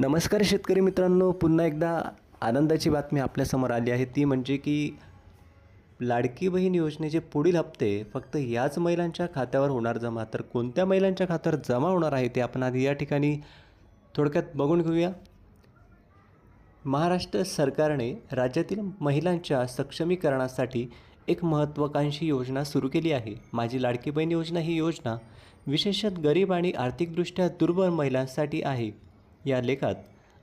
नमस्कार शेतकरी मित्रांनो पुन्हा एकदा आनंदाची बातमी आपल्यासमोर आली आहे. ती म्हणजे की लाडकी बहीण योजनेचे पुढील हप्ते फक्त याच महिलांच्या खात्यावर होणार जमा. तर कोणत्या महिलांच्या खात्यावर जमा होणार आहे ते आपण आधी या ठिकाणी थोडक्यात बघून घेऊया. महाराष्ट्र सरकारने राज्यातील महिलांच्या सक्षमीकरणासाठी एक महत्त्वाकांक्षी योजना सुरू केली आहे. माझी लाडकी बहीण योजना ही योजना विशेषत गरीब आणि आर्थिकदृष्ट्या दुर्बल महिलांसाठी आहे. या लेखात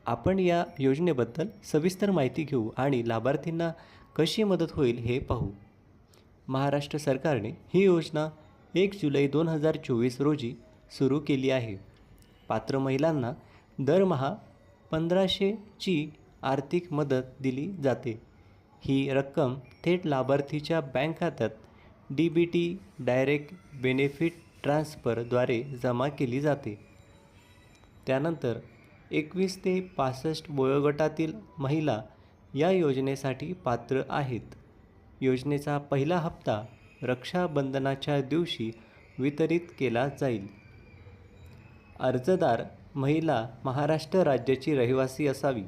आपण या योजनेबद्दल सविस्तर माहिती घेऊ आणि लाभार्थींना कशी मदत होईल हे पाहू. महाराष्ट्र सरकारने ही योजना एक जुलै दोन हजार चोवीस रोजी सुरू केली आहे. पात्र महिलांना दरमहा पंधराशेची आर्थिक मदत दिली जाते. ही रक्कम थेट लाभार्थीच्या बँक खात्यात D B T direct benefit ट्रान्स्फरद्वारे जमा केली जाते. त्यानंतर एकवीस ते पासष्ट वयोगटातील महिला या योजनेसाठी पात्र आहेत. योजनेचा पहिला हप्ता रक्षाबंधनाच्या दिवशी वितरित केला जाईल. अर्जदार महिला महाराष्ट्र राज्याची रहिवासी असावी.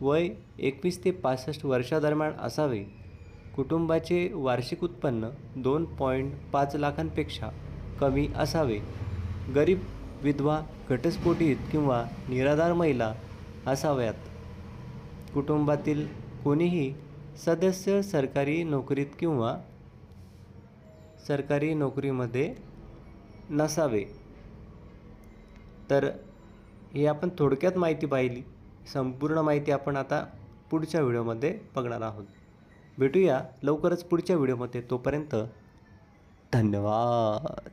वय एकवीस ते पासष्ट वर्षादरम्यान असावे. कुटुंबाचे वार्षिक उत्पन्न दोन पॉईंट पाच लाखांपेक्षा कमी असावे. गरीब विधवा घटस्फोटित किंवा निराधार महिला असाव्यात. कुटुंबातील कोणीही सदस्य सरकारी नोकरीत किंवा सरकारी नोकरीमध्ये नसावे. तर ही आपण थोडक्यात माहिती पाहिली. संपूर्ण माहिती आपण आता पुढच्या व्हिडिओमध्ये बघणार आहोत. भेटूया लवकरच पुढच्या व्हिडिओमध्ये. तोपर्यंत धन्यवाद.